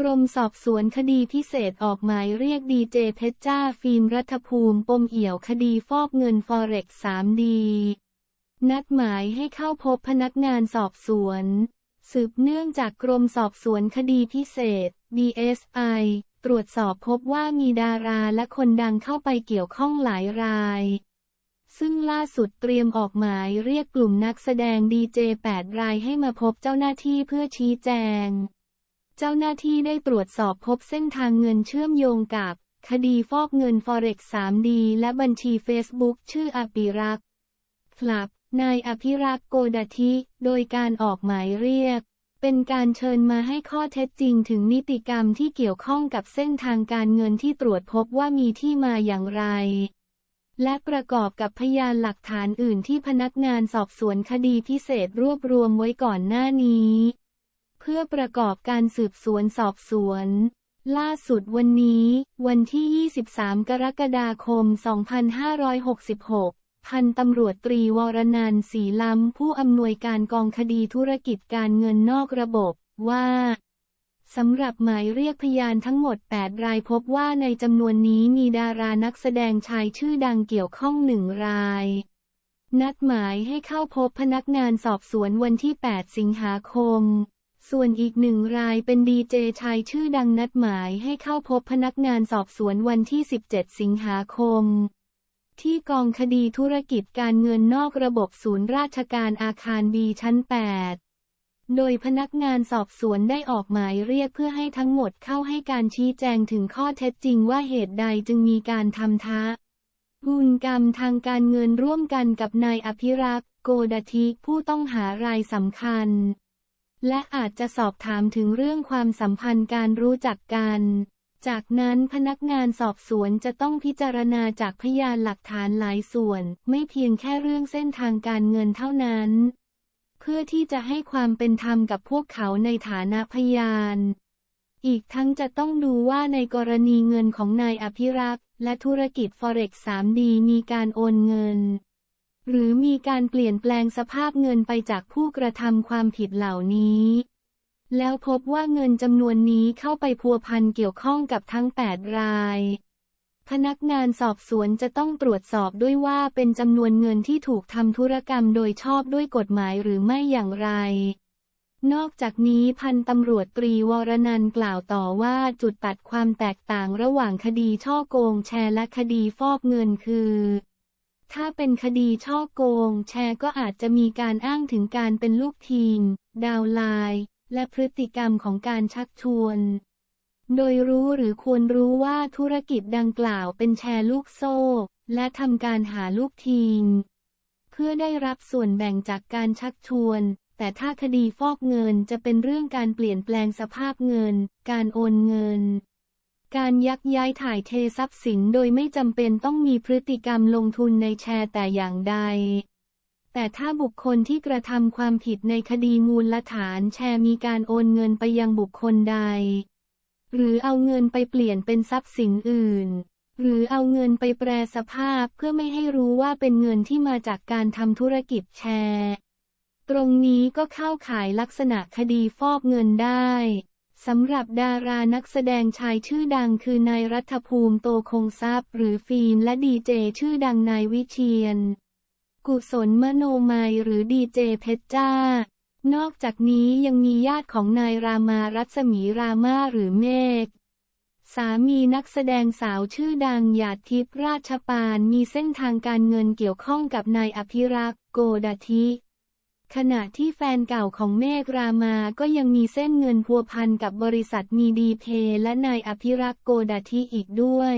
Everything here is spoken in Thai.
กรมสอบสวนคดีพิเศษออกหมายเรียกดีเจเพชรจ้าฟิล์มรัฐภูมิปมเอี่ยวคดีฟอกเงินฟอเร็กซ์ 3D นัดหมายให้เข้าพบพนักงานสอบสวน สืบเนื่องจากกรมสอบสวนคดีพิเศษ DSI ตรวจสอบพบว่ามีดาราและคนดังเข้าไปเกี่ยวข้องหลายราย ซึ่งล่าสุดเตรียมออกหมายเรียกกลุ่มนักแสดงดีเจ8รายให้มาพบเจ้าหน้าที่เพื่อชี้แจง เจ้าหน้าที่ได้ตรวจสอบพบเส้นทางเงินเชื่อมโยงกับ คดีฟอกเงิน Forex 3D และบัญชี Facebook ชื่ออภิรักษ์คลับ นายอภิรักษ์โกดาธิ โดยการออกหมายเรียก เป็นการเชิญมาให้ข้อเท็จจริงถึงนิติกรรมที่เกี่ยวข้องกับเส้นทางการเงินที่ตรวจพบว่ามีที่มาอย่างไร และประกอบกับพยานหลักฐานอื่นที่พนักงานสอบสวนคดีพิเศษรวบรวมไว้ก่อนหน้านี้ พื่อประกอบการสืบสวนสอบสวน ล่าสุดวันนี้ วันที่ 23 กรกฎาคม 2566 พันตำรวจตรีวรนันท์ศรีล้ำผู้อำนวยการกองคดีธุรกิจการเงินนอกระบบว่าสำหรับหมายเรียกพยานทั้งหมด 8 รายพบว่าในจำนวนนี้มีดารานักแสดงชายชื่อดังเกี่ยวข้องหนึ่งราย นัดหมายให้เข้าพบพนักงานสอบสวนวันที่ 8 สิงหาคม ส่วนอีกหนึ่งรายเป็นดีเจชายชื่อดังนัดหมายให้เข้าพบพนักงานสอบสวนวันที่ 17 สิงหาคม ที่กองคดีธุรกิจการเงินนอกระบบศูนย์ราชการอาคารบีชั้น 8 โดยพนักงานสอบสวนได้ออกหมายเรียกเพื่อให้ทั้งหมดเข้าให้การชี้แจงถึงข้อเท็จจริงว่าเหตุใดจึงมีการทำท้าบุญกรรมทางการเงินร่วมกันกับนายอภิรักษ์ โกดาธิผู้ต้องหารายสำคัญ และอาจจะสอบถามถึงเรื่องความสัมพันธ์การรู้จักกัน จากนั้นพนักงานสอบสวนจะต้องพิจารณาจากพยานหลักฐานหลายส่วน ไม่เพียงแค่เรื่องเส้นทางการเงินเท่านั้น เพื่อที่จะให้ความเป็นธรรมกับพวกเขาในฐานะพยาน อีกทั้งจะต้องดูว่าในกรณีเงินของนายอภิรักษ์และธุรกิจ Forex 3D มีการโอนเงิน หรือมีการเปลี่ยนแปลงสภาพเงินไปจากผู้กระทำความผิดเหล่านี้ แล้วพบว่าเงินจำนวนนี้เข้าไปพัวพันเกี่ยวข้องกับทั้ง 8 ราย พนักงานสอบสวนจะต้องตรวจสอบด้วยว่าเป็นจำนวนเงินที่ถูกทำธุรกรรมโดยชอบด้วยกฎหมายหรือไม่อย่างไรนอกจากนี้พันตำรวจตรีวรนันท์กล่าวต่อว่าจุดตัดความแตกต่างระหว่างคดีช่อโกงแชร์และคดีฟอกเงินคือ ถ้าเป็นคดีช่อโกง แชร์ก็อาจจะมีการอ้างถึงการเป็นลูกทีม ดาวไลน์ และพฤติกรรมของการชักชวน โดยรู้หรือควรรู้ว่าธุรกิจดังกล่าวเป็นแชร์ลูกโซ่ และทำการหาลูกทีม เพื่อได้รับส่วนแบ่งจากการชักชวน แต่ถ้าคดีฟอกเงินจะเป็นเรื่องการเปลี่ยนแปลงสภาพเงิน การโอนเงิน การยักย้ายถ่ายเททรัพย์สินโดยไม่จำเป็นต้องมีพฤติกรรมลงทุนในแชร์แต่อย่างใด แต่ถ้าบุคคลที่กระทำความผิดในคดีมูลฐานแชร์มีการโอนเงินไปยังบุคคลใด หรือเอาเงินไปเปลี่ยนเป็นทรัพย์สินอื่น หรือเอาเงินไปแปรสภาพเพื่อไม่ให้รู้ว่าเป็นเงินที่มาจากการทำธุรกิจแชร์ ตรงนี้ก็เข้าข่ายลักษณะคดีฟอกเงินได้ สำหรับดารานักแสดงชายชื่อดังคือนายรัฐภูมิโตคงทรัพย์ หรือฟิล์มและดีเจชื่อดังนายวิเชียน กุศลมโนมัยหรือดีเจเพชรจ้า นอกจากนี้ยังมีญาติของนายรามารัศมีรามาหรือเมฆสามีนักแสดงสาวชื่อดังหยาดทิพย์ราชปานมีเส้นทางการเงินเกี่ยวข้องกับนายอภิรักษ์โกดาธิ ขณะที่แฟนเก่าของเมฆรามาก็ยังมีเส้นเงินพัวพันกับบริษัทมีดีเพและนายอภิรักษ์โกดาธิอีกด้วย